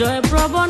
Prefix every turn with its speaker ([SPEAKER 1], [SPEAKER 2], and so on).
[SPEAKER 1] জয় প্রবণ